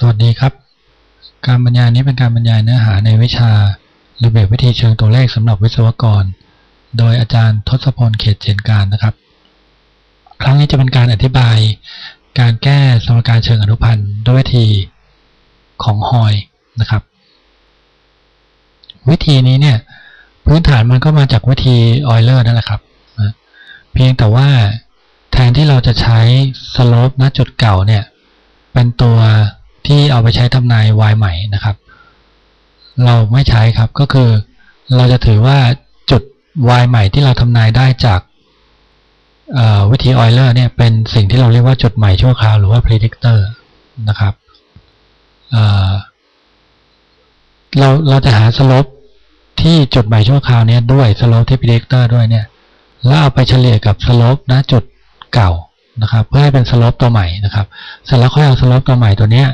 สวัสดีครับ การบรรยายนี้เป็นการบรรยายเนื้อหาในวิชาหรือแบบวิธีเชิงตัวเลขสำหรับวิศวกร โดยอาจารย์ทศพลเขตเจนการนะครับ ครั้งนี้จะเป็นการอธิบาย การแก้สมการเชิงอนุพันธ์ด้วยวิธีของฮอยนะครับ วิธีนี้เนี่ยพื้นฐานมันก็มาจากวิธีออยเลอร์นั่นแหละครับ เพียงแต่ว่าแทนที่เราจะใช้สโลปณจุดเก่าเนี่ยเป็นตัว ที่เอาไปใช้ทำนาย y ใหม่นะครับ เราไม่ใช้ครับก็คือ เราจะถือว่าจุด y ใหม่ที่เราทำนายได้จากวิธีออยเลอร์เนี่ยเป็นสิ่งที่เราเรียกว่าจุดใหม่ชั่วคราวหรือว่า predictor นะครับเเราเราจะหาสลปที่จุดใหม่ชั่วคราวเนี้ยด้วยสลปที่ predictor ด้วยเนี่ยแล้วเอาไปเฉลี่ยกับสลปณจุดเก่านะครับ เพื่อให้เป็นสลปตัวใหม่นะครับ เสร็จแล้วค่อยเอาสลปตัวใหม่ตัวเนี้ย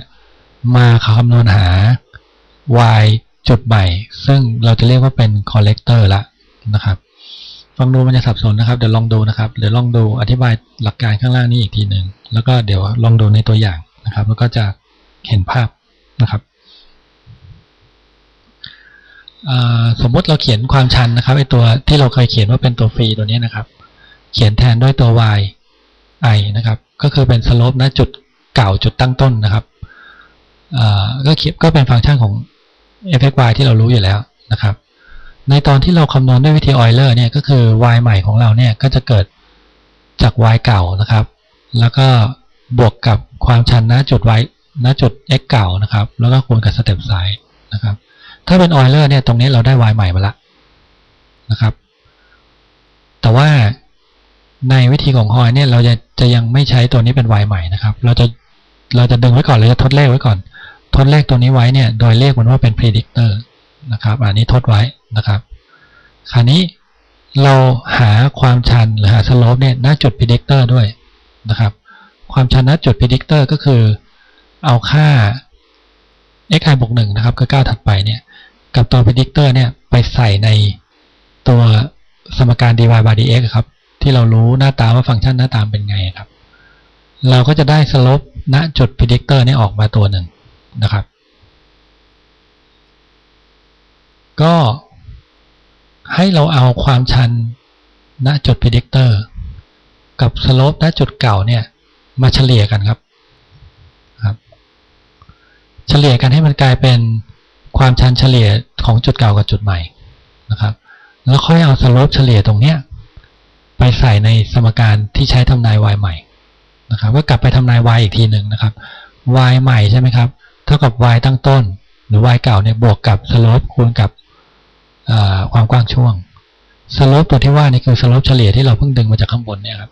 มาคำนวณหา y จุดใหม่ ซึ่งเราจะเรียกว่าเป็น collector ละนะครับ ฟังดูมันจะสับสนนะครับ เดี๋ยวลองดูนะครับ เดี๋ยวลองดูอธิบายหลักการข้างล่างนี้อีกทีหนึ่ง แล้วก็เดี๋ยวลองดูในตัวอย่างนะครับ แล้วก็จะเห็นภาพนะครับสมมติเราเขียนความชันนะครับไอตัวที่เราเคยเขียนว่าเป็นตัวฟรีตัวนี้นะครับ เขียนแทนด้วยตัว y i นะครับ ก็คือเป็นสโลปณจุดเก่าจุดตั้งต้นนะครับ ก็เขียก็เป็นฟังก์ชันของ f(x, y) ที่เรารู้อยู่แล้วนะครับ ในตอนที่เราคำนวณด้วยวิธีออยเลอร์เนี่ยก็คือ y ใหม่ของเราเนี่ยก็จะเกิดจาก y เก่านะครับ แล้วก็บวกกับความชันณจุด y ณจุด x เก่านะครับ แล้วก็คูณกับสเต็ปไซด์นะครับ ถ้าเป็นออยเลอร์เนี่ยตรงนี้เราได้ y ใหม่มาละนะครับ แต่ว่าในวิธีของฮอยเนี่ยเราจะจะยังไม่ใช้ตัวนี้เป็น y ใหม่นะครับ เราจะเราจะดึงไว้ก่อนเราจะทดเลขไว้ก่อน ทดเลขตัวนี้ไว้เนี่ย โดยเลขมันว่าเป็น predictor นะครับ อันนี้ทดไว้นะครับ คราวนี้เราหาความชันหรือหา slope เนี่ยณจุด predictor ด้วยนะครับ ความชันณจุด predictor ก็คือเอาค่า xi บวกหนึ่งนะครับคือก้าวถัดไปเนี่ย กับตัว predictor เนี่ยไปใส่ในตัวสมการ dy by dx ครับ ที่เรารู้หน้าตาว่าฟังก์ชันหน้าตามเป็นไงครับ เราก็จะได้ slope ณจุด predictor นี่ออกมาตัวหนึ่ง นะครับ ก็ให้เราเอาความชันณจุด predictor กับ slope ณจุดเก่าเนี่ยมาเฉลี่ยกันครับครับ เฉลี่ยกันให้มันกลายเป็นความชันเฉลี่ยของจุดเก่ากับจุดใหม่นะครับ แล้วค่อยเอา slope เฉลี่ยตรงเนี้ยไปใส่ในสมการที่ใช้ทำนาย y ใหม่นะครับก็กลับไปทำนาย y อีกทีหนึ่งนะครับ y ใหม่ใช่ไหมครับ ท่ากับ y ตั้งต้น หรือ y เก่าเนี่ยบวกกับ slope คูณกับความกว้างช่วง slope ตัวที่ว่านี่คือ slope เฉลี่ยที่เราเพิ่งดึงมาจากข้างบนเนี่ยครับ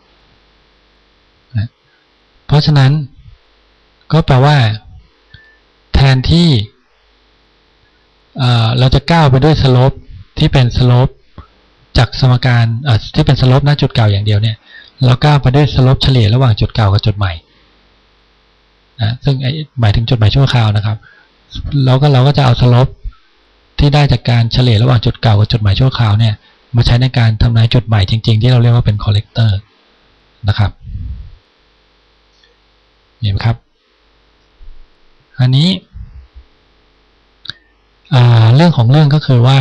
เพราะฉะนั้นก็แปลว่า แทนที่เราจะก้าวไปด้วย slope ที่เป็น slope จากสมการที่เป็น slope หน้าจุดเก่าอย่างเดียวเนี่ยเราก้าวไปด้วย slope เฉลี่ยระหว่างจุดเก่ากับจุดใหม่ นะซึ่งหมายถึงจุดหม่ชั่วคราวนะครับเราก็เราก็จะเอาสลบที่ได้จากการเฉลี่ยระหว่างจุดเก่ากับจุดหม่ชั่วคราวเนี่ยมาใช้ในการทำนายจุดใหม่จริง ๆ ที่เราเรียกว่าเป็น collector นะครับเห็นไหมครับ อันนี้เรื่องของเรื่องก็คือว่า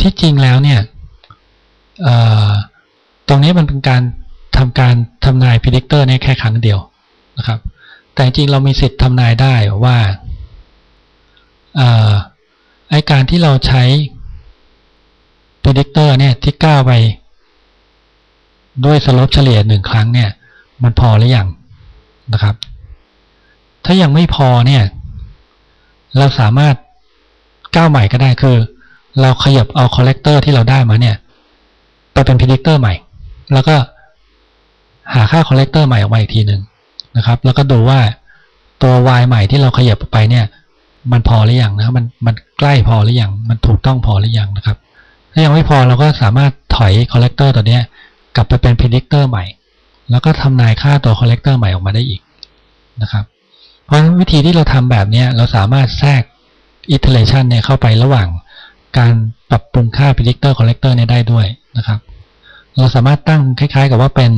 ที่จริงแล้วเนี่ยตรงนี้มันเป็นการทำการทำนาย predictor เนี่ยแค่ครั้งเดียว นะครับ แต่จริงเรามีสิทธิ์ทำนายได้ว่าไอการที่เราใช้ predictor เนี่ยที่ก้าวไป ด้วยสลบเฉลี่ยหนึ่งครั้งเนี่ย มันพอหรือยังนะครับ ถ้ายังไม่พอเนี่ย เราสามารถก้าวใหม่ก็ได้คือ เราขยับเอา collector ที่เราได้มาเนี่ยไปเป็น predictor ใหม่ แล้วก็หาค่า collector ใหม่ออกมาอีกทีหนึ่ง นะครับ แล้วก็ดูว่าตัว y ใหม่ที่เราขยับไปเนี่ย มันพอหรือยังนะมันมันใกล้พอหรือยังมันถูกต้องพอหรือยังนะครับ ถ้ายังไม่พอเราก็สามารถถอย collector ตัวนี้กลับไปเป็น predictor ใหม่ แล้วก็ทำนายค่าตัว collector ใหม่ออกมาได้อีกนะครับเพราะวิธีที่เราทำแบบนี้เราสามารถแทรก iteration เนี่ยเข้าไประหว่างการปรับปรุงค่า predictor collector เนี่ยได้ด้วยนะครับ เราสามารถตั้งคล้ายๆ กับว่าเป็น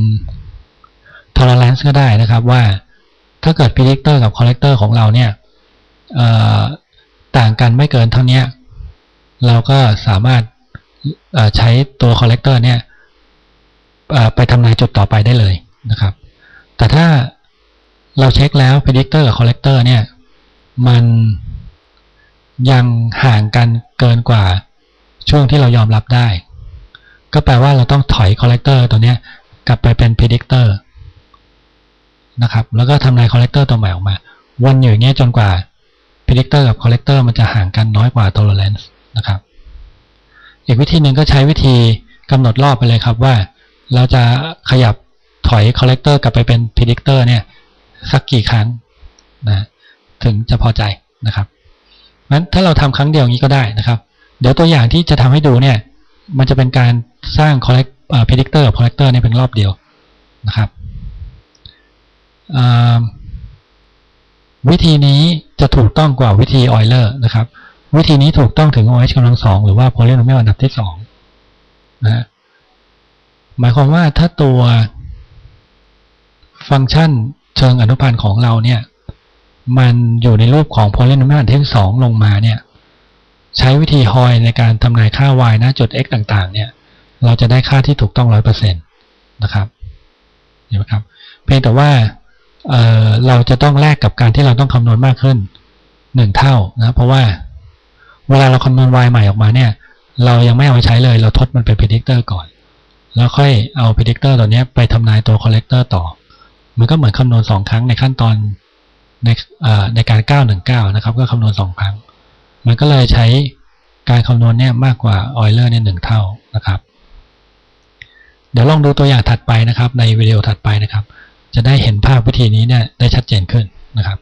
tolerance ก็ได้นะครับว่าถ้าเกิด predictor กับ collector ของเราเนี่ยต่างกันไม่เกินเท่านี้เราก็สามารถใช้ตัว collector เนี่ยไปทำนายจุดต่อไปได้เลยนะครับ แต่ถ้าเราเช็คแล้ว predictor กับ collector เนี่ยมันยังห่างกันเกินกว่าช่วงที่เรายอมรับได้ ก็แปลว่าเราต้องถอย collector ตัวเนี้ยกลับไปเป็น predictor นะครับ แล้วก็ทำนาย collector ตัวใหม่ออกมา วนอยู่อย่างเงี้ยจนกว่า predictor กับ collector มันจะห่างกันน้อยกว่า tolerance นะครับ อีกวิธีหนึ่งก็ใช้วิธีกำหนดรอบไปเลยครับว่า เราจะขยับถอย collector กลับไปเป็น predictor เนี่ยสักกี่ครั้งนะถึงจะพอใจนะครับงั้นถ้าเราทำครั้งเดียวอย่างนี้ก็ได้นะครับ เดี๋ยวตัวอย่างที่จะทำให้ดูเนี่ย มันจะเป็นการสร้าง collect เอ่อ predictor กับ collector เนี่ยเป็นรอบเดียวนะครับ วิธีนี้จะถูกต้องกว่าวิธี Euler นะครับ วิธีนี้ถูกต้องถึง OH กำลังสองหรือว่า polynomial อันดับที่สองนะหมายความว่าถ้าตัวฟังก์ชันเชิงอนุพันธ์ของเราเนี่ย มันอยู่ในรูปของ polynomial อันดับที่สองลงมาเนี่ย ใช้วิธีฮอยในการทำนายค่า y ณจุด x ต่างๆ เนี่ย เราจะได้ค่าที่ถูกต้องร้อยเปอร์เซ็นต์นะครับเห็นไหมครับ เพียงแต่ว่า เเราจะต้องแลกกับการที่เราต้องคำนวณมากขึ้นหนึ่งเท่านะเพราะว่าเวลาเราคำนวณ y ใหม่ออกมาเนี่ย เรายังไม่เอาไปใช้เลย เราทดมันเป็น predictor ก่อน แล้วค่อยเอา predictor ตัวนี้ไปทำนายตัว collector ต่อ มันก็เหมือนคำนวณสองครั้งในขั้นตอนในเอ่อในการ 919 นะครับ ก็คำนวณสองครั้ง มันก็เลยใช้การคำนวณเนี่ยมากกว่า Euler เนี่ยหนึ่งเท่านะครับ เดี๋ยวลองดูตัวอย่างถัดไปนะครับ ในวิดีโอถัดไปนะครับ จะได้เห็นภาพวิธีนี้เนี่ยได้ชัดเจนขึ้นนะครับ